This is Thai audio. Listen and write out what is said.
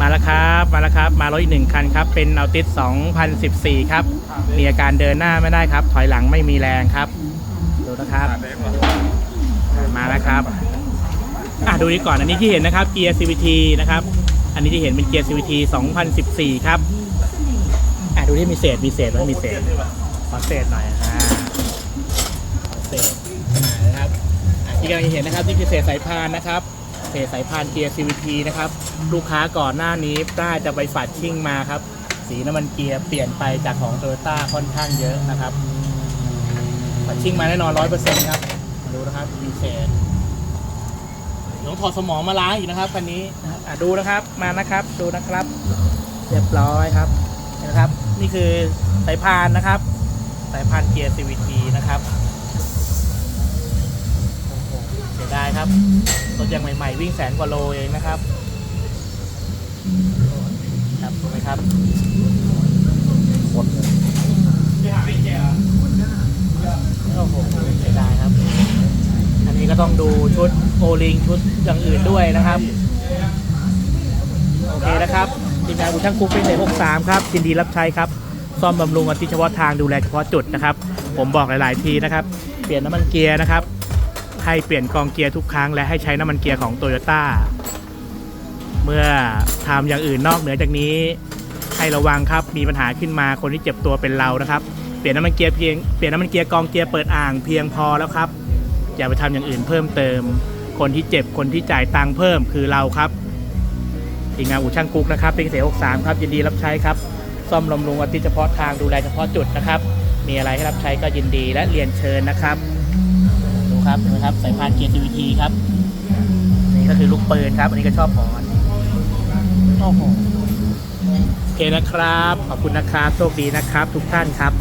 มาแล้วครับมาแล้วครับมารถอีกหนึ่งคันครับเป็นเอัลติส2014 ครับ มีอาการเดินหน้าไม่ได้ครับ ถอยหลังไม่มีแรงครับดูนะครับมาแล้วครับอะดูนี้ก่อนอันนี้ที่เห็นนะครับเกียร์ CVT นะครับอันนี้ที่เห็นเป็นเกียร์ CVT 2014 ครับอะดูที่มีเศษมีเศษไหมมีเศษขอเศษหน่อยอ่าขอเศษนะครับที่กำลังเห็นนะครับนี่คือเศษสายพานนะครับ เศษสายพานเกียร์ CVT นะครับ ลูกค้าก่อนหน้านี้น่าจะไปฝัดชิ่งมาครับ สีน้ำมันเกียร์เปลี่ยนไปจากของโตโยต้าค่อนข้างเยอะนะครับฝัดชิ่งมาแน่นอนร้อยเปอร์เซ็นต์ครับดูนะครับมีเศษต้องถอดสมองมาล้างอีกนะครับคันนี้อะดูนะครับมานะครับดูนะครับ เรียบร้อยครับนะครับ นี่คือสายพานนะครับ สายพานเกียร์ CVT นะครับ รับรถยังใหม่ ๆ วิ่งแสนกว่าโลเองนะครับ ครับถูกไหมครับหมดโอ้โหเสียดายครับ อันนี้ก็ต้องดูชุดโอลิงชุดอย่างอื่นด้วยนะครับ โอเคนะครับทีมงานบุช่างคุกเป็นเหกสามครับยินดีรับใช้ครับ ซ่อมบำรุงอาทิตย์เฉพาะทางดูแลเฉพาะจุดนะครับ ผมบอกหลาย ๆ ทีนะครับ เปลี่ยนน้ำมันเกียร์นะครับ ให้เปลี่ยนกองเกียร์ทุกครั้ง และให้ใช้น้ำมันเกียร์ของโตโยต้าเมื่อทำอย่างอื่นนอกเหนือจากนี้ให้ระวังครับมีปัญหาขึ้นมาคนที่เจ็บตัวเป็นเรานะครับเปลี่ยนน้ำมันเกียร์เพียงเปลี่ยนน้ำมันเกียร์กองเกียร์เปิดอ่างเพียงพอแล้วครับ อย่าไปทำอย่างอื่นเพิ่มเติม คนที่เจ็บคนที่จ่ายตังค์เพิ่มคือเราครับทีมงานอู่ช่างกุ๊กนะครับเป็นเกษตร63ครับยินดีรับใช้ครับ ซ่อมบำรุงอาทิตย์เฉพาะทางดูแลเฉพาะจุดนะครับ มีอะไรให้รับใช้ก็ยินดีและเรียนเชิญนะครับ ครับเห็นไหมครับสายพานเกียร์ CVT ครับนี่ก็คือลูกปืนครับ อันนี้ก็ชอบหมอนโอ้โหโอเคนะครับ ขอบคุณนะครับ โชคดีนะครับ ทุกท่านครับ